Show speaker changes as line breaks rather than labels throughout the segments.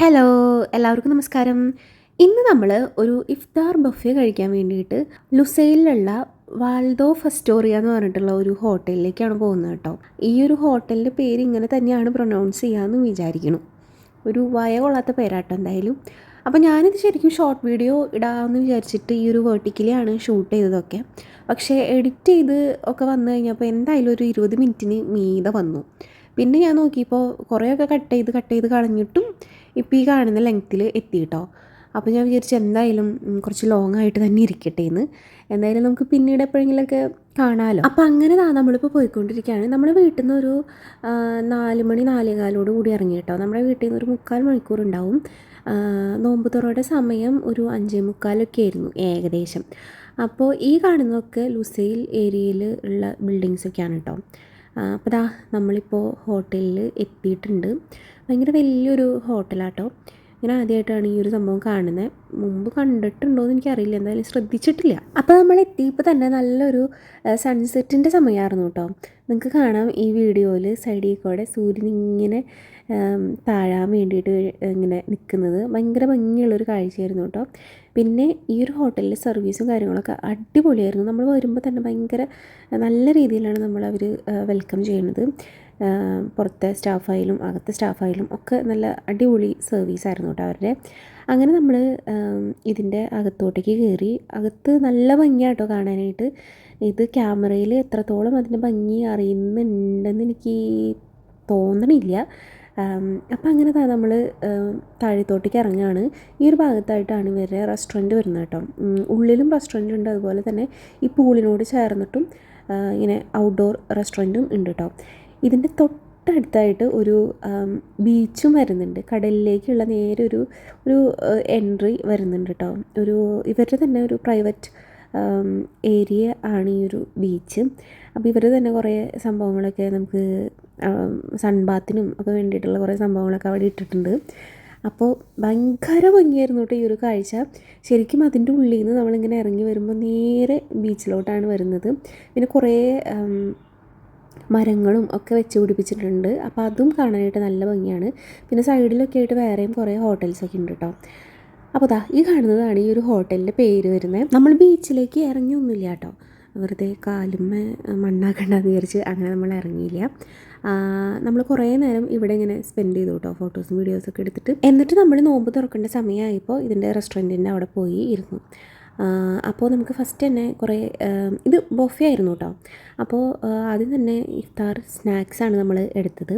Hello എല്ലാവർക്കും നമസ്കാരം. ഇന്ന് നമ്മൾ ഒരു ഇഫ്താർ ബഫേ കഴിക്കാൻ വേണ്ടിയിട്ട് ലുസൈലിലുള്ള വാൾഡോ ഫസ്റ്റോറിയ എന്ന് പറഞ്ഞിട്ടുള്ള ഒരു ഹോട്ടലിലേക്കാണ് പോകുന്നത് കേട്ടോ. ഈ ഒരു ഹോട്ടലിന്റെ പേര് ഇങ്ങനെ തന്നെയാണ് പ്രൊനൗൺസ് ചെയ്യാമെന്ന് വിചാരിക്കുന്നു. ഒരു വയ കൊള്ളാത്ത പേരാട്ടോ എന്തായാലും. അപ്പോൾ ഞാനിത് ശരിക്കും ഷോർട്ട് വീഡിയോ ഇടാമെന്ന് വിചാരിച്ചിട്ട് ഈ ഒരു വേർട്ടിക്കലിയാണ് ഷൂട്ട് ചെയ്തതൊക്കെ. പക്ഷേ എഡിറ്റ് ചെയ്ത് ഒക്കെ വന്നു കഴിഞ്ഞപ്പോൾ എന്തായാലും ഒരു ഇരുപത് മിനിറ്റിന് മീതെ വന്നു. പിന്നെ ഞാൻ നോക്കിയപ്പോൾ കുറേയൊക്കെ കട്ട് ചെയ്ത് കട്ട് ചെയ്ത് കളഞ്ഞിട്ടും ഇപ്പോൾ ഈ കാണുന്ന ലെങ്ത്തിൽ എത്തി കേട്ടോ അപ്പോൾ ഞാൻ വിചാരിച്ചു എന്തായാലും കുറച്ച് ലോങ് ആയിട്ട് തന്നെ ഇരിക്കട്ടെ എന്ന്. എന്തായാലും നമുക്ക് പിന്നീട് എപ്പോഴെങ്കിലുമൊക്കെ കാണാമല്ലോ അപ്പോൾ അങ്ങനെ താ നമ്മളിപ്പോൾ പോയിക്കൊണ്ടിരിക്കുകയാണ്. നമ്മുടെ വീട്ടിൽ നിന്ന് ഒരു നാല് മണി നാലേകാലോട് കൂടി ഇറങ്ങി കേട്ടോ നമ്മുടെ വീട്ടിൽ നിന്ന് ഒരു മുക്കാൽ മണിക്കൂർ ഉണ്ടാവും. നോമ്പ് തുറയുടെ സമയം ഒരു അഞ്ചേ മുക്കാലൊക്കെ ആയിരുന്നു ഏകദേശം. അപ്പോൾ ഈ കാണുന്നതൊക്കെ ലുസൈൽ ഏരിയയിൽ ഉള്ള ബിൽഡിങ്സൊക്കെയാണ് കേട്ടോ അപ്പോൾ ദാ നമ്മളിപ്പോൾ ഹോട്ടലിൽ എത്തിയിട്ടുണ്ട്. ഭയങ്കര വലിയൊരു ഹോട്ടലാട്ടോ. ഞാൻ ആദ്യമായിട്ടാണ് ഈ ഒരു സംഭവം കാണുന്നത് മുമ്പ് കണ്ടിട്ടുണ്ടോ എന്ന് എനിക്കറിയില്ല. എന്തായാലും ശ്രദ്ധിച്ചിട്ടില്ല. അപ്പോൾ നമ്മൾ എത്തിയപ്പോൾ തന്നെ നല്ലൊരു സൺസെറ്റിന്റെ സമയമായിരുന്നു കേട്ടോ നിങ്ങൾക്ക് കാണാം ഈ വീഡിയോയിൽ സൈഡിൽ കൂടെ സൂര്യൻ ഇങ്ങനെ താഴാൻ വേണ്ടിയിട്ട് ഇങ്ങനെ നിൽക്കുന്നത് ഭയങ്കര ഭംഗിയുള്ളൊരു കാഴ്ചയായിരുന്നു കേട്ടോ. പിന്നെ ഈ ഒരു ഹോട്ടലിലെ സർവീസും കാര്യങ്ങളൊക്കെ അടിപൊളിയായിരുന്നു. നമ്മൾ വരുമ്പോൾ തന്നെ ഭയങ്കര നല്ല രീതിയിലാണ് നമ്മൾ അവർ വെൽക്കം ചെയ്യുന്നത് പുറത്തെ സ്റ്റാഫായാലും അകത്തെ സ്റ്റാഫായാലും ഒക്കെ നല്ല അടിപൊളി സർവീസായിരുന്നു കേട്ടോ അവരുടെ. അങ്ങനെ നമ്മൾ ഇതിന്റെ അകത്തോട്ടേക്ക് കയറി അകത്ത് നല്ല ഭംഗിയാട്ടോ കാണാനായിട്ട്. ഇത് ക്യാമറയിൽ എത്രത്തോളം അതിന്റെ ഭംഗി അറിയുന്നുണ്ടെന്ന് എനിക്ക് തോന്നണില്ല. അപ്പം അങ്ങനെ നമ്മൾ താഴെത്തോട്ടേക്ക് ഇറങ്ങുകയാണ് ഈ ഒരു ഭാഗത്തായിട്ടാണ് ഇവരുടെ റെസ്റ്റോറന്റ് വരുന്നത് കേട്ടോ. ഉള്ളിലും റെസ്റ്റോറന്റ് ഉണ്ട്. അതുപോലെ തന്നെ ഈ പൂളിനോട് ചേർന്നിട്ടും ഇങ്ങനെ ഔട്ട്ഡോർ റെസ്റ്റോറന്റും ഉണ്ട് കേട്ടോ. ഇതിന്റെ തൊട്ടടുത്തായിട്ട് ഒരു ബീച്ചും വരുന്നുണ്ട്. കടലിലേക്കുള്ള നേരെ ഒരു ഒരു എൻട്രി വരുന്നുണ്ട് കേട്ടോ ഒരു ഇവരുടെ തന്നെ ഒരു പ്രൈവറ്റ് ഏരിയ ആണ് ഈ ഒരു ബീച്ച്. അപ്പോൾ ഇവർ തന്നെ കുറേ സംഭവങ്ങളൊക്കെ നമുക്ക് സൺബാത്തിനും ഒക്കെ വേണ്ടിയിട്ടുള്ള കുറേ സംഭവങ്ങളൊക്കെ അവിടെ ഇട്ടിട്ടുണ്ട്. അപ്പോൾ ഭയങ്കര ഭംഗിയായിരുന്നു കേട്ടോ ഈ ഒരു കാഴ്ച. ശരിക്കും അതിന്റെ ഉള്ളിൽ നിന്ന് നമ്മളിങ്ങനെ ഇറങ്ങി വരുമ്പോൾ നേരെ ബീച്ചിലോട്ടാണ് വരുന്നത്. പിന്നെ കുറേ മരങ്ങളും ഒക്കെ വെച്ച് പിടിപ്പിച്ചിട്ടുണ്ട്. അപ്പോൾ അതും കാണാനായിട്ട് നല്ല ഭംഗിയാണ്. പിന്നെ സൈഡിലൊക്കെ ആയിട്ട് വേറെയും കുറേ ഹോട്ടൽസൊക്കെ ഉണ്ട് കേട്ടോ അപ്പോൾ ദാ ഈ കാണുന്നതാണ് ഈ ഒരു ഹോട്ടലിന്റെ പേര് വരുന്നത് നമ്മൾ ബീച്ചിലേക്ക് ഇറങ്ങിയൊന്നുമില്ല കേട്ടോ വെറുതെ കാലുമ്മ മണ്ണാക്കണ്ടെന്ന് വിചാരിച്ച് അങ്ങനെ നമ്മൾ ഇറങ്ങിയില്ല. നമ്മൾ കുറേ നേരം ഇവിടെ ഇങ്ങനെ സ്പെൻഡ് ചെയ്തു കേട്ടോ ഫോട്ടോസും വീഡിയോസൊക്കെ എടുത്തിട്ട്. എന്നിട്ട് നമ്മൾ നോമ്പ് തുറക്കേണ്ട സമയമായപ്പോൾ ഇതിന്റെ റെസ്റ്റോറന്റിന്റെ അവിടെ പോയി ഇരുന്നു. അപ്പോൾ നമുക്ക് ഫസ്റ്റ് തന്നെ കുറേ ഇത് ബൊഫെ ആയിരുന്നു കേട്ടോ അപ്പോൾ ആദ്യം തന്നെ ഇഫ്താർ സ്നാക്സാണ് നമ്മൾ എടുത്തത്.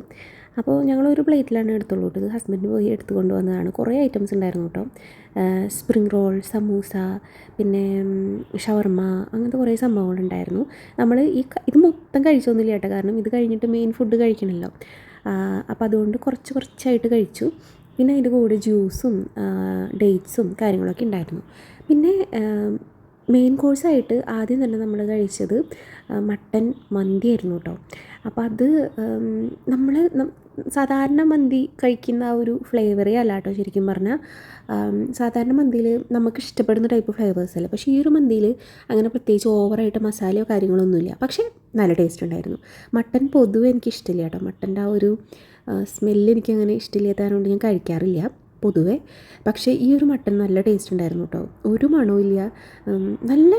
അപ്പോൾ ഞങ്ങൾ ഒരു പ്ലേറ്റിലാണ് എടുത്തുള്ളൂ ഇത്. ഹസ്ബൻഡ് പോയി എടുത്തു കൊണ്ടുവന്നതാണ്. കുറേ ഐറ്റംസ് ഉണ്ടായിരുന്നു കേട്ടോ സ്പ്രിംഗ് റോൾ സമൂസ പിന്നെ ഷവർമ അങ്ങനത്തെ കുറേ സംഭവങ്ങളുണ്ടായിരുന്നു നമ്മൾ ഈ ഇത് മൊത്തം കഴിച്ചൊന്നുമില്ല കേട്ടോ കാരണം ഇത് കഴിഞ്ഞിട്ട് മെയിൻ ഫുഡ് കഴിക്കണമല്ലോ അപ്പോൾ അതുകൊണ്ട് കുറച്ച് കുറച്ചായിട്ട് കഴിച്ചു. പിന്നെ അതിന്റെ കൂടെ ജ്യൂസും ഡേറ്റ്സും കാര്യങ്ങളൊക്കെ ഉണ്ടായിരുന്നു. പിന്നെ മെയിൻ കോഴ്സായിട്ട് ആദ്യം തന്നെ നമ്മൾ കഴിച്ചത് മട്ടൻ മന്തി ആയിരുന്നു കേട്ടോ അപ്പോൾ അത് നമ്മൾ സാധാരണ മന്തി കഴിക്കുന്ന ആ ഒരു ഫ്ലേവറേ അല്ല കേട്ടോ ശരിക്കും പറഞ്ഞാൽ സാധാരണ മന്തിയിൽ നമുക്ക് ഇഷ്ടപ്പെടുന്ന ടൈപ്പ് ഫ്ലേവേഴ്സ് അല്ല. പക്ഷേ ഈ ഒരു മന്തിയിൽ അങ്ങനെ പ്രത്യേകിച്ച് ഓവറായിട്ട് മസാലയോ കാര്യങ്ങളൊന്നുമില്ല. പക്ഷേ നല്ല ടേസ്റ്റ് ഉണ്ടായിരുന്നു. മട്ടൻ പൊതുവെ എനിക്ക് ഇഷ്ടമില്ല കേട്ടോ മട്ടന്റെ ആ ഒരു സ്മെല്ല് എനിക്ക് അങ്ങനെ ഇഷ്ടമില്ലാത്തതുകൊണ്ട് ഞാൻ കഴിക്കാറില്ല. പൊതുവെ. പക്ഷേ ഈ ഒരു മട്ടൻ നല്ല ടേസ്റ്റ് ഉണ്ടായിരുന്നു കേട്ടോ. ഒരു മണവുമില്ല നല്ല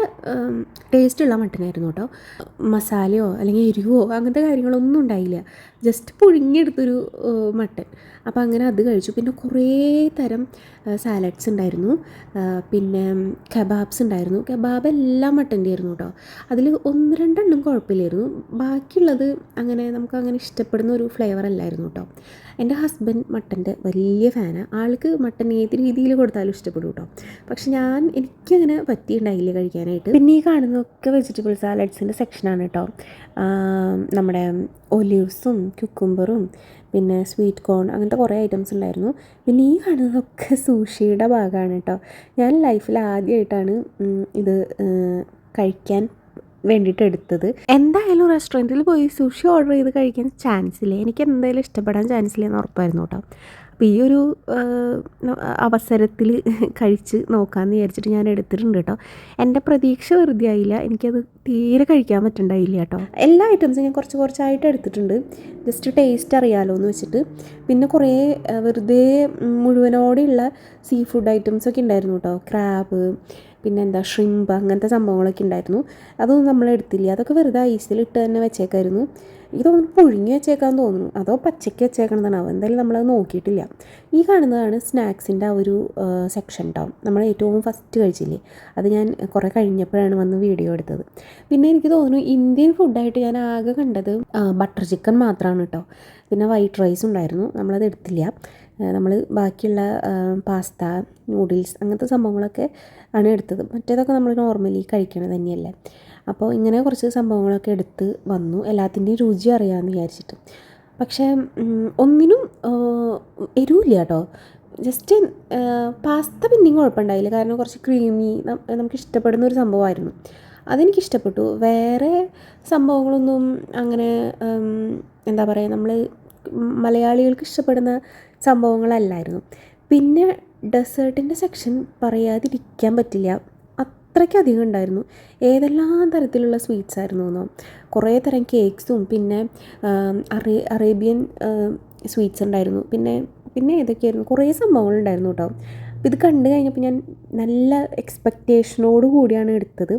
ടേസ്റ്റുള്ള മട്ടനായിരുന്നു കേട്ടോ. മസാലയോ അല്ലെങ്കിൽ എരിവോ അങ്ങനത്തെ കാര്യങ്ങളൊന്നും ഉണ്ടായില്ല. ജസ്റ്റ് പുഴുങ്ങിയെടുത്തൊരു മട്ടൻ. അപ്പോൾ അങ്ങനെ അത് കഴിച്ചു. പിന്നെ കുറേ തരം സാലഡ്സ് ഉണ്ടായിരുന്നു. പിന്നെ കബാബ്സ് ഉണ്ടായിരുന്നു. കബാബ് എല്ലാം മട്ടന്റെ ആയിരുന്നു കേട്ടോ. അതിൽ ഒന്ന് രണ്ടെണ്ണം കുഴപ്പമില്ലായിരുന്നു. ബാക്കിയുള്ളത് അങ്ങനെ നമുക്ക് അങ്ങനെ ഇഷ്ടപ്പെടുന്ന ഒരു ഫ്ലേവർ അല്ലായിരുന്നു കേട്ടോ. എന്റെ ഹസ്ബൻഡ് മട്ടന്റെ വലിയ ഫാനാണ് ആൾക്ക് മട്ടൻ ഏത് രീതിയിൽ കൊടുത്താലും ഇഷ്ടപ്പെടും കേട്ടോ. പക്ഷെ ഞാൻ എനിക്കങ്ങനെ പറ്റിയിട്ടുണ്ടായില്ല കഴിക്കാനായിട്ട്. പിന്നെ ഈ കാണുന്നതൊക്കെ വെജിറ്റബിൾ സാലഡ്സിന്റെ സെക്ഷനാണ് കേട്ടോ. നമ്മുടെ ഒലിവ്സും കുക്കുംബറും പിന്നെ സ്വീറ്റ് കോൺ അങ്ങനത്തെ കുറേ ഐറ്റംസ് ഉണ്ടായിരുന്നു. പിന്നെ ഈ കാണുന്നതൊക്കെ സൂഷിയുടെ ഭാഗമാണ് കേട്ടോ. ഞാൻ ലൈഫിൽ ആദ്യമായിട്ടാണ് ഇത് കഴിക്കാൻ വേണ്ടിയിട്ട് എടുത്തത് എന്തായാലും റെസ്റ്റോറന്റിൽ പോയി സുഷി ഓർഡർ ചെയ്ത് കഴിക്കാൻ ചാൻസ് ഇല്ല? എനിക്ക് എന്തായാലും ഇഷ്ടപ്പെടാൻ ചാൻസ് ഇല്ലെന്ന് ഉറപ്പായിരുന്നു കേട്ടോ. അപ്പോൾ ഈ ഒരു അവസരത്തിൽ കഴിച്ച് നോക്കാമെന്ന് വിചാരിച്ചിട്ട് ഞാൻ എടുത്തിട്ടുണ്ട് കേട്ടോ. എന്റെ പ്രതീക്ഷ വെറുതെ ആയില്ല. എനിക്കത് തീരെ കഴിക്കാൻ പറ്റണ്ടായില്ല കേട്ടോ. എല്ലാ ഐറ്റംസും ഞാൻ കുറച്ച് കുറച്ചായിട്ട് എടുത്തിട്ടുണ്ട്. ജസ്റ്റ് ടേസ്റ്റ് അറിയാലോ എന്ന് വെച്ചിട്ട്. പിന്നെ കുറേ വെറുതെ മുഴുവനോടെയുള്ള സീ ഫുഡ് ഐറ്റംസൊക്കെ ഉണ്ടായിരുന്നു കേട്ടോ. ക്രാബ് പിന്നെ എന്താ ഷ്രിമ്പ് അങ്ങനത്തെ സംഭവങ്ങളൊക്കെ ഉണ്ടായിരുന്നു. അതൊന്നും നമ്മൾ എടുത്തില്ല. അതൊക്കെ വെറുതെ ഇട്ട് തന്നെ വെച്ചേക്കായിരുന്നു. ഇതൊന്നും പുഴുങ്ങി വെച്ചേക്കാൻ തോന്നുന്നു. അതോ പച്ചയ്ക്ക് വെച്ചേക്കണതാണോ. എന്തായാലും നമ്മളത് നോക്കിയിട്ടില്ല. ഈ കാണുന്നതാണ് സ്നാക്സിന്റെ ആ ഒരു സെക്ഷൻ ഉണ്ടാവും നമ്മൾ ഏറ്റവും ഫസ്റ്റ് കഴിച്ചില്ലേ? അത് ഞാൻ കുറേ കഴിഞ്ഞപ്പോഴാണ് വന്ന് വീഡിയോ എടുത്തത്. പിന്നെ എനിക്ക് തോന്നുന്നു ഇന്ത്യൻ ഫുഡായിട്ട് ഞാൻ ആകെ കണ്ടത് ബട്ടർ ചിക്കൻ മാത്രമാണ് കേട്ടോ പിന്നെ വൈറ്റ് റൈസ് ഉണ്ടായിരുന്നു. നമ്മളത് എടുത്തില്ല. നമ്മൾ ബാക്കിയുള്ള പാസ്ത നൂഡിൽസ് അങ്ങനത്തെ സംഭവങ്ങളൊക്കെ ആണ് എടുത്തത്. മറ്റേതൊക്കെ നമ്മൾ നോർമലി കഴിക്കണത് തന്നെയല്ലേ. അപ്പോൾ ഇങ്ങനെ കുറച്ച് സംഭവങ്ങളൊക്കെ എടുത്ത് വന്നു. എല്ലാത്തിന്റെയും രുചി അറിയാമെന്ന് വിചാരിച്ചിട്ട്. പക്ഷേ ഒന്നിനും എരിവില്ല കേട്ടോ. ജസ്റ്റ് പാസ്ത പിന്നെയും കുഴപ്പമുണ്ടായില്ല. കാരണം കുറച്ച് ക്രീമി നമുക്ക് ഇഷ്ടപ്പെടുന്ന ഒരു സംഭവമായിരുന്നു. അതെനിക്ക് ഇഷ്ടപ്പെട്ടു. വേറെ സംഭവങ്ങളൊന്നും അങ്ങനെ എന്താ പറയുക നമ്മൾ മലയാളികൾക്ക് ഇഷ്ടപ്പെടുന്ന സംഭവങ്ങളല്ലായിരുന്നു. പിന്നെ ഡെസേർട്ടിന്റെ സെക്ഷൻ പറയാതിരിക്കാൻ പറ്റില്ല. അത്രയ്ക്കധികം ഉണ്ടായിരുന്നു. ഏതെല്ലാം തരത്തിലുള്ള സ്വീറ്റ്സ് ആയിരുന്നു എന്നോ. കുറേ തരം കേക്ക്സും പിന്നെ അറേ അറേബ്യൻ സ്വീറ്റ്സ് ഉണ്ടായിരുന്നു. പിന്നെ പിന്നെ ഏതൊക്കെയായിരുന്നു? കുറേ സംഭവങ്ങളുണ്ടായിരുന്നു കേട്ടോ. ഇത് കണ്ടു കഴിഞ്ഞപ്പോൾ ഞാൻ നല്ല എക്സ്പെക്റ്റേഷനോട് കൂടിയാണ് എടുത്തത്.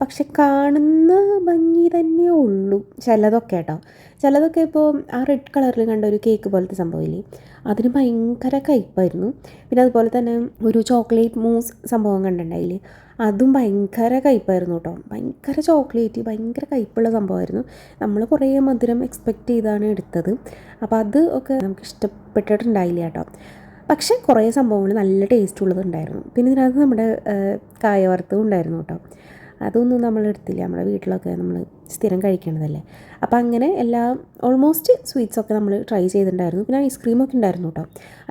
പക്ഷെ കാണുന്ന ഭംഗി തന്നെ ഉള്ളൂ. ചിലതൊക്കെ കേട്ടോ. ചിലതൊക്കെ ഇപ്പോൾ ആ റെഡ് കളറിൽ കണ്ട ഒരു കേക്ക് പോലത്തെ സംഭവമില്ലേ? അതിന് ഭയങ്കര കയ്പ്പായിരുന്നു പിന്നെ അതുപോലെ തന്നെ ഒരു ചോക്ലേറ്റ് മൂസ് സംഭവം കണ്ടിട്ടുണ്ടായില്ലേ? അതും ഭയങ്കര കയ്പ്പായിരുന്നു കേട്ടോ. ഭയങ്കര ചോക്ലേറ്റ് ഭയങ്കര കയ്പ്പുള്ള സംഭവമായിരുന്നു. നമ്മൾ കുറേ മധുരം എക്സ്പെക്റ്റ് ചെയ്താണ് എടുത്തത്. അപ്പോൾ അത് ഒക്കെ നമുക്ക് ഇഷ്ടപ്പെട്ടിട്ടുണ്ടായില്ല കേട്ടോ. പക്ഷേ കുറേ സംഭവങ്ങൾ നല്ല ടേസ്റ്റ് ഉള്ളതുണ്ടായിരുന്നു. പിന്നെ ഇതിനകത്ത് നമ്മുടെ കായ ഉണ്ടായിരുന്നു കേട്ടോ. അതൊന്നും നമ്മൾ എടുത്തില്ല നമ്മുടെ വീട്ടിലൊക്കെ നമ്മൾ സ്ഥിരം കഴിക്കണതല്ലേ. അപ്പോൾ അങ്ങനെ എല്ലാ ഓൾമോസ്റ്റ് സ്വീറ്റ്സ് ഒക്കെ നമ്മൾ ട്രൈ ചെയ്തിട്ടുണ്ടായിരുന്നു. പിന്നെ ഐസ്ക്രീമൊക്കെ ഉണ്ടായിരുന്നു കേട്ടോ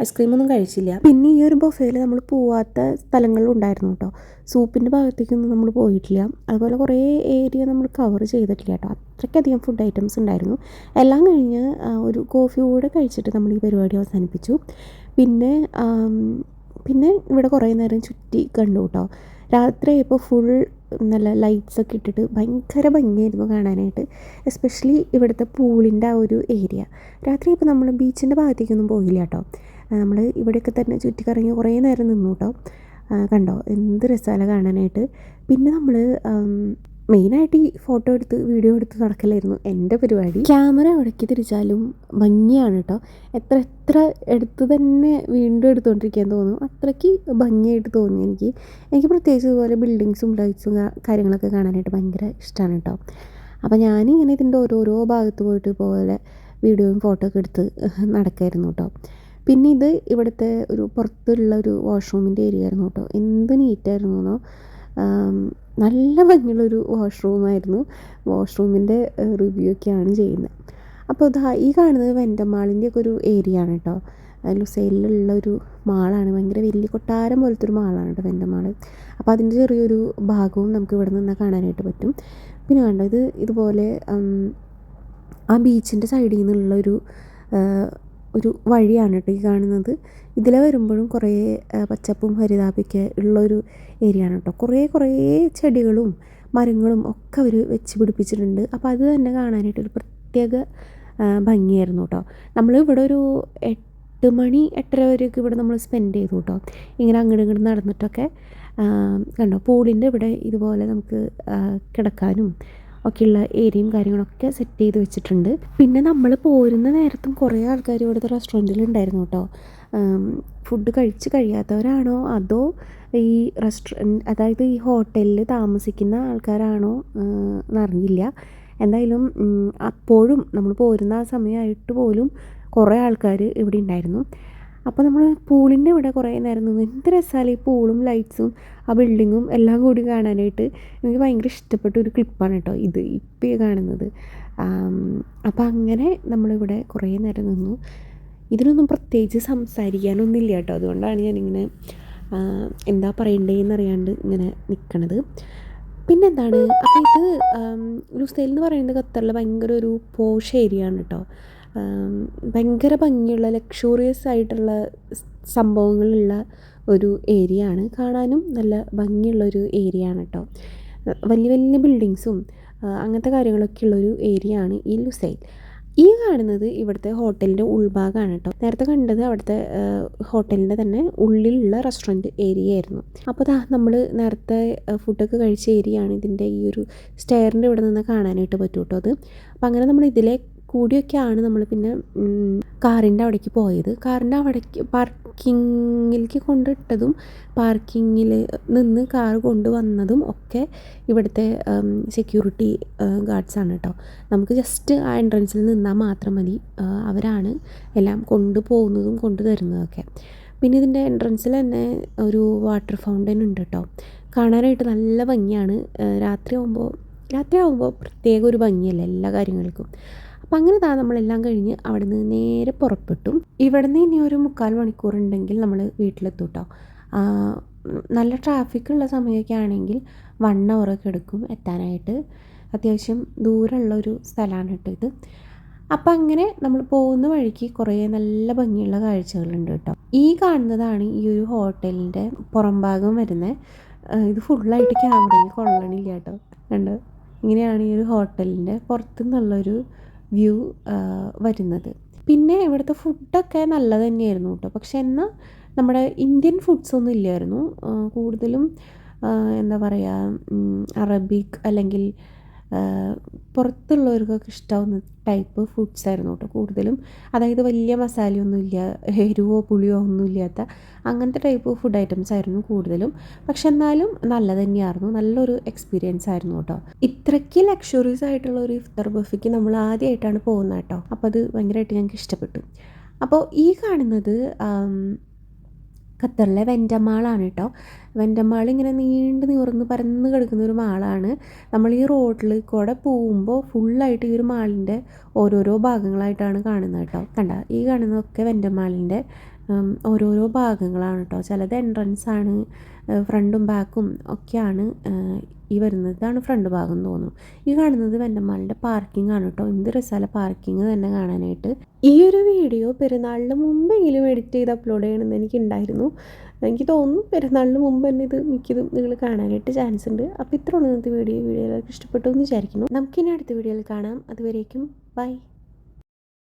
ഐസ്ക്രീമൊന്നും കഴിച്ചില്ല. പിന്നെ ഈ ഒരു ബൊഫേയിൽ നമ്മൾ പോവാത്ത സ്ഥലങ്ങളും ഉണ്ടായിരുന്നു കേട്ടോ സൂപ്പിന്റെ ഭാഗത്തേക്കൊന്നും നമ്മൾ പോയിട്ടില്ല. അതുപോലെ കുറേ ഏരിയ നമ്മൾ കവർ ചെയ്തിട്ടില്ല കേട്ടോ അത്രയ്ക്കധികം ഫുഡ് ഐറ്റംസ് ഉണ്ടായിരുന്നു. എല്ലാം കഴിഞ്ഞ് ഒരു കോഫി കൂടെ കഴിച്ചിട്ട് നമ്മൾ ഈ പരിപാടി അവസാനിപ്പിച്ചു. പിന്നെ പിന്നെ ഇവിടെ കുറേ നേരം ചുറ്റി കണ്ടു കേട്ടോ രാത്രി ആയപ്പോൾ ഫുൾ നല്ല ലൈറ്റ്സ് ഒക്കെ ഇട്ടിട്ട് ഭയങ്കര ഭംഗിയായിരുന്നു കാണാനായിട്ട്. എസ്പെഷ്യലി ഇവിടുത്തെ പൂളിന്റെ ആ ഒരു ഏരിയ രാത്രി ഇപ്പോൾ നമ്മൾ ബീച്ചിന്റെ ഭാഗത്തേക്കൊന്നും പോയില്ല കേട്ടോ. നമ്മൾ ഇവിടെയൊക്കെ തന്നെ ചുറ്റിക്കറങ്ങി കുറേ നേരം നിന്നു കേട്ടോ. കണ്ടോ? എന്ത് രസമല്ല കാണാനായിട്ട്. പിന്നെ നമ്മൾ മെയിനായിട്ട് ഈ ഫോട്ടോ എടുത്ത് വീഡിയോ എടുത്ത് നടക്കലായിരുന്നു എന്റെ പരിപാടി. ക്യാമറ ഉടക്കി തിരിച്ചാലും ഭംഗിയാണ് കേട്ടോ എത്ര എത്ര എടുത്ത് തന്നെ വീണ്ടും എടുത്തുകൊണ്ടിരിക്കാൻ തോന്നും. അത്രയ്ക്ക് ഭംഗിയായിട്ട് തോന്നി എനിക്ക്. എനിക്ക് പ്രത്യേകിച്ച് ഇതുപോലെ ബിൽഡിങ്സും ലൈറ്റ്സും കാര്യങ്ങളൊക്കെ കാണാനായിട്ട് ഭയങ്കര ഇഷ്ടമാണ് കേട്ടോ അപ്പോൾ ഞാനിങ്ങനെ ഇതിന്റെ ഓരോരോ ഭാഗത്ത് പോയിട്ട് പോലെ വീഡിയോയും ഫോട്ടോ ഒക്കെ എടുത്ത് നടക്കായിരുന്നു കേട്ടോ പിന്നെ ഇത് ഇവിടുത്തെ ഒരു പുറത്തുള്ള ഒരു വാഷ്റൂമിന്റെ ഏരിയ ആയിരുന്നു കേട്ടോ എന്ത് നീറ്റായിരുന്നു എന്നോ. നല്ല ഭംഗിയുള്ളൊരു വാഷ്റൂമായിരുന്നു വാഷ്റൂമിന്റെ റിവ്യൂ ഒക്കെയാണ് ചെയ്യുന്നത്. അപ്പോൾ ഇതാ ഈ കാണുന്നത് വെന്റമാളിന്റെ ഒക്കെ ഒരു ഏരിയ ആണ് കേട്ടോ. ലുസൈലിലുള്ള ഒരു മാളാണ്. ഭയങ്കര വലിയ കൊട്ടാരം പോലത്തെ ഒരു മാളാണ് കേട്ടോ വെന്റമാൾ അപ്പോൾ അതിന്റെ ചെറിയൊരു ഭാഗവും നമുക്ക് ഇവിടെ നിന്ന് കാണാനായിട്ട് പറ്റും. പിന്നെ കണ്ടോ ഇത് ഇതുപോലെ ആ ബീച്ചിന്റെ സൈഡിൽ നിന്നുള്ള ഒരു ആ, ഒരു വഴിയാണ് കേട്ടോ ഈ കാണുന്നത്. ഇതിലെ വരുമ്പോഴും കുറേ പച്ചപ്പും ഹരിതാപയൊക്കെ ഉള്ളൊരു ഏരിയ ആണ് കേട്ടോ. കുറേ കുറേ ചെടികളും മരങ്ങളും ഒക്കെ അവർ വെച്ച് പിടിപ്പിച്ചിട്ടുണ്ട്. അപ്പോൾ അത് തന്നെ കാണാനായിട്ടൊരു പ്രത്യേക ഭംഗിയായിരുന്നു കേട്ടോ. നമ്മൾ ഇവിടെ ഒരു എട്ട് മണി എട്ടര വരെയൊക്കെ ഇവിടെ നമ്മൾ സ്പെൻഡ് ചെയ്തു കേട്ടോ. ഇങ്ങനെ അങ്ങോട്ട് ഇങ്ങോട്ട് നടന്നിട്ടൊക്കെ കണ്ടോ? പൂളിന്റെ ഇവിടെ ഇതുപോലെ നമുക്ക് കിടക്കാനും ഒക്കെയുള്ള ഏരിയയും കാര്യങ്ങളൊക്കെ സെറ്റ് ചെയ്ത് വെച്ചിട്ടുണ്ട്. പിന്നെ നമ്മൾ പോരുന്ന നേരത്തും കുറേ ആൾക്കാർ ഇവിടുത്തെ റെസ്റ്റോറന്റിൽ ഉണ്ടായിരുന്നു കേട്ടോ ഫുഡ് കഴിച്ച് കഴിയാത്തവരാണോ? അതോ ഈ റെസ്റ്റോറന്റ് അതായത് ഈ ഹോട്ടലിൽ താമസിക്കുന്ന ആൾക്കാരാണോ? എന്നറിഞ്ഞില്ല. എന്തായാലും അപ്പോഴും നമ്മൾ പോരുന്ന ആ സമയമായിട്ട് പോലും കുറേ ആൾക്കാർ ഇവിടെ ഉണ്ടായിരുന്നു. അപ്പോൾ നമ്മൾ പൂളിന്റെ ഇവിടെ കുറേ നേരം നിന്ന് എന്ത് രസമല്ലേ ഈ പൂളും ലൈറ്റ്സും ആ ബിൽഡിങ്ങും എല്ലാം കൂടി കാണാനായിട്ട് എനിക്ക് ഭയങ്കര ഇഷ്ടപ്പെട്ട ഒരു ക്ലിപ്പാണ് കേട്ടോ ഇത് ഇപ്പോൾ കാണുന്നത്. അപ്പോൾ അങ്ങനെ നമ്മളിവിടെ കുറേ നേരം നിന്നു. ഇതിനൊന്നും പ്രത്യേകിച്ച് സംസാരിക്കാനൊന്നുമില്ല കേട്ടോ. അതുകൊണ്ടാണ് ഞാനിങ്ങനെ എന്താ അറിയാണ്ട് ഇങ്ങനെ നിൽക്കണത് പിന്നെന്താണ് അപ്പോൾ ഇത് ലുസൈൽ എന്ന് പറയുന്നത് ഖത്തറിൽ ഭയങ്കര ഒരു പോഷ് ഏരിയ ആണ് കേട്ടോ. ഭയങ്കര ഭംഗിയുള്ള ലക്ഷൂറിയസ് ആയിട്ടുള്ള സംഭവങ്ങളുള്ള ഒരു ഏരിയ ആണ്. കാണാനും നല്ല ഭംഗിയുള്ളൊരു ഏരിയ ആണ് കേട്ടോ വലിയ വലിയ ബിൽഡിങ്സും അങ്ങനത്തെ കാര്യങ്ങളൊക്കെ ഉള്ളൊരു ഏരിയ ആണ് ഈ ലുസൈൽ ഈ കാണുന്നത് ഇവിടുത്തെ ഹോട്ടലിന്റെ ഉൾഭാഗമാണ് കേട്ടോ നേരത്തെ കണ്ടത് അവിടുത്തെ ഹോട്ടലിന്റെ തന്നെ ഉള്ളിലുള്ള റെസ്റ്റോറന്റ് ഏരിയ ആയിരുന്നു. അപ്പോൾ ദാ നമ്മൾ നേരത്തെ ഫുഡൊക്കെ കഴിച്ച ഏരിയ ആണ് ഇതിന്റെ ഈ ഒരു സ്റ്റെയറിന്റെ ഇവിടെ നിന്ന് കാണാനായിട്ട് പറ്റും കേട്ടോ അത്. അപ്പോൾ അങ്ങനെ നമ്മൾ ഇതിലെ കൂടിയൊക്കെയാണ് നമ്മൾ പിന്നെ കാറിന്റെ അവിടേക്ക് പോയത്. കാറിന്റെ അവിടേക്ക് പാർക്കിങ്ങിലേക്ക് കൊണ്ടിട്ടതും പാർക്കിങ്ങിൽ നിന്ന് കാർ കൊണ്ടുവന്നതും ഒക്കെ ഇവിടുത്തെ സെക്യൂരിറ്റി ഗാർഡ്സാണ് കേട്ടോ നമുക്ക് ജസ്റ്റ് ആ എൻട്രൻസിൽ നിന്നാൽ മാത്രം മതി. അവരാണ് എല്ലാം കൊണ്ടുപോകുന്നതും കൊണ്ടു തരുന്നതൊക്കെ. പിന്നെ ഇതിന്റെ എൻട്രൻസിൽ തന്നെ ഒരു വാട്ടർ ഫൗണ്ടൻ ഉണ്ട് കേട്ടോ കാണാനായിട്ട് നല്ല ഭംഗിയാണ്. രാത്രി ആവുമ്പോൾ രാത്രിയാകുമ്പോൾ ആവുമ്പോൾ പ്രത്യേക ഒരു ഭംഗിയല്ലേ എല്ലാ കാര്യങ്ങൾക്കും. അപ്പം അങ്ങനെ താ നമ്മളെല്ലാം കഴിഞ്ഞ് അവിടെ നിന്ന് നേരെ പുറപ്പെട്ടു. ഇവിടെ നിന്ന് ഇനി ഒരു മുക്കാൽ മണിക്കൂർ ഉണ്ടെങ്കിൽ നമ്മൾ വീട്ടിലെത്തും നല്ല ട്രാഫിക് ഉള്ള സമയമൊക്കെ ആണെങ്കിൽ വൺ അവറൊക്കെ എടുക്കും എത്താനായിട്ട്. അത്യാവശ്യം ദൂരമുള്ള ഒരു സ്ഥലമാണ് കേട്ടോ ഇത്. അപ്പം അങ്ങനെ നമ്മൾ പോകുന്ന വഴിക്ക് കുറേ നല്ല ഭംഗിയുള്ള കാഴ്ചകളുണ്ട് കേട്ടോ ഈ കാണുന്നതാണ് ഈ ഒരു ഹോട്ടലിന്റെ പുറം ഭാഗം വരുന്നത് ഇത് ഫുള്ളായിട്ട് ക്യാമറയിൽ കൊള്ളണില്ല കേട്ടോ കണ്ടോ? ഇങ്ങനെയാണ് ഈ ഒരു ഹോട്ടലിന്റെ പുറത്തുനിന്നുള്ളൊരു വ്യൂ വരുന്നത്. പിന്നെ ഇവിടുത്തെ ഫുഡൊക്കെ നല്ലത് തന്നെയായിരുന്നു കേട്ടോ. പക്ഷെ എന്നാൽ നമ്മുടെ ഇന്ത്യൻ ഫുഡ്സ് ഒന്നും ഇല്ലായിരുന്നു. കൂടുതലും എന്താ പറയുക അറബിക് അല്ലെങ്കിൽ പുറത്തുള്ളവർക്കൊക്കെ ഇഷ്ടാവുന്ന ടൈപ്പ് ഫുഡ്സ് ആയിരുന്നു കേട്ടോ കൂടുതലും. അതായത് വലിയ മസാലയൊന്നും ഇല്ല എരിവോ പുളിയോ ഒന്നുമില്ലാത്ത അങ്ങനത്തെ ടൈപ്പ് ഫുഡ് ഐറ്റംസ് ആയിരുന്നു കൂടുതലും. പക്ഷെ എന്നാലും നല്ലത് തന്നെയായിരുന്നു നല്ലൊരു എക്സ്പീരിയൻസ് ആയിരുന്നു കേട്ടോ. ഇത്രയ്ക്ക് ലക്ഷറീസ് ആയിട്ടുള്ള ഒരു ഇഫ്തർ ബഫിക്ക് നമ്മൾ ആദ്യമായിട്ടാണ് പോകുന്നത് കേട്ടോ. അപ്പോൾ അത് ഭയങ്കരമായിട്ട് ഞങ്ങൾക്ക് ഇഷ്ടപ്പെട്ടു. അപ്പോൾ ഈ കാണുന്നത് ഖത്തറിലെ വെന്റമാളാണ് കേട്ടോ വെന്റമാൾ ഇങ്ങനെ നീണ്ട് നിവർന്ന് പരന്ന് കിടക്കുന്ന ഒരു മാളാണ്. നമ്മൾ ഈ റോഡിൽ കൂടെ പോകുമ്പോൾ ഫുള്ളായിട്ട് ഈ ഒരു മാളിന്റെ ഓരോരോ ഭാഗങ്ങളായിട്ടാണ് കാണുന്നത് കേട്ടോ കണ്ട ഈ കാണുന്നതൊക്കെ വെന്റമാളിന്റെ ഓരോരോ ഭാഗങ്ങളാണ് കേട്ടോ ചിലത് എൻട്രൻസ് ആണ് ഫ്രണ്ടും ബാക്കും ഒക്കെയാണ് ഈ വരുന്നത് ഇതാണ് ഫ്രണ്ട് ഭാഗം തോന്നുന്നു. ഈ കാണുന്നത് വെന്റമാളിന്റെ പാർക്കിംഗ് ആണ് കേട്ടോ. എന്ത് രസമല്ല പാർക്കിംഗ് തന്നെ കാണാനായിട്ട്. ഈ ഒരു വീഡിയോ പെരുന്നാളിന് മുമ്പെങ്കിലും എഡിറ്റ് ചെയ്ത് അപ്ലോഡ് ചെയ്യണമെന്ന് എനിക്കുണ്ടായിരുന്നു. എനിക്ക് തോന്നുന്നു പെരുന്നാളിന് മുമ്പ് തന്നെ ഇത് മിക്കതും നിങ്ങൾ കാണാനായിട്ട് ചാൻസ് ഉണ്ട്. അപ്പോൾ ഇത്രയുള്ള ഇന്നത്തെ വീഡിയോ വീഡിയോ ഇഷ്ടപ്പെട്ടു എന്ന് വിചാരിക്കുന്നു. നമുക്കിനി അടുത്ത വീഡിയോയിൽ കാണാം. അതുവരേക്കും ബൈ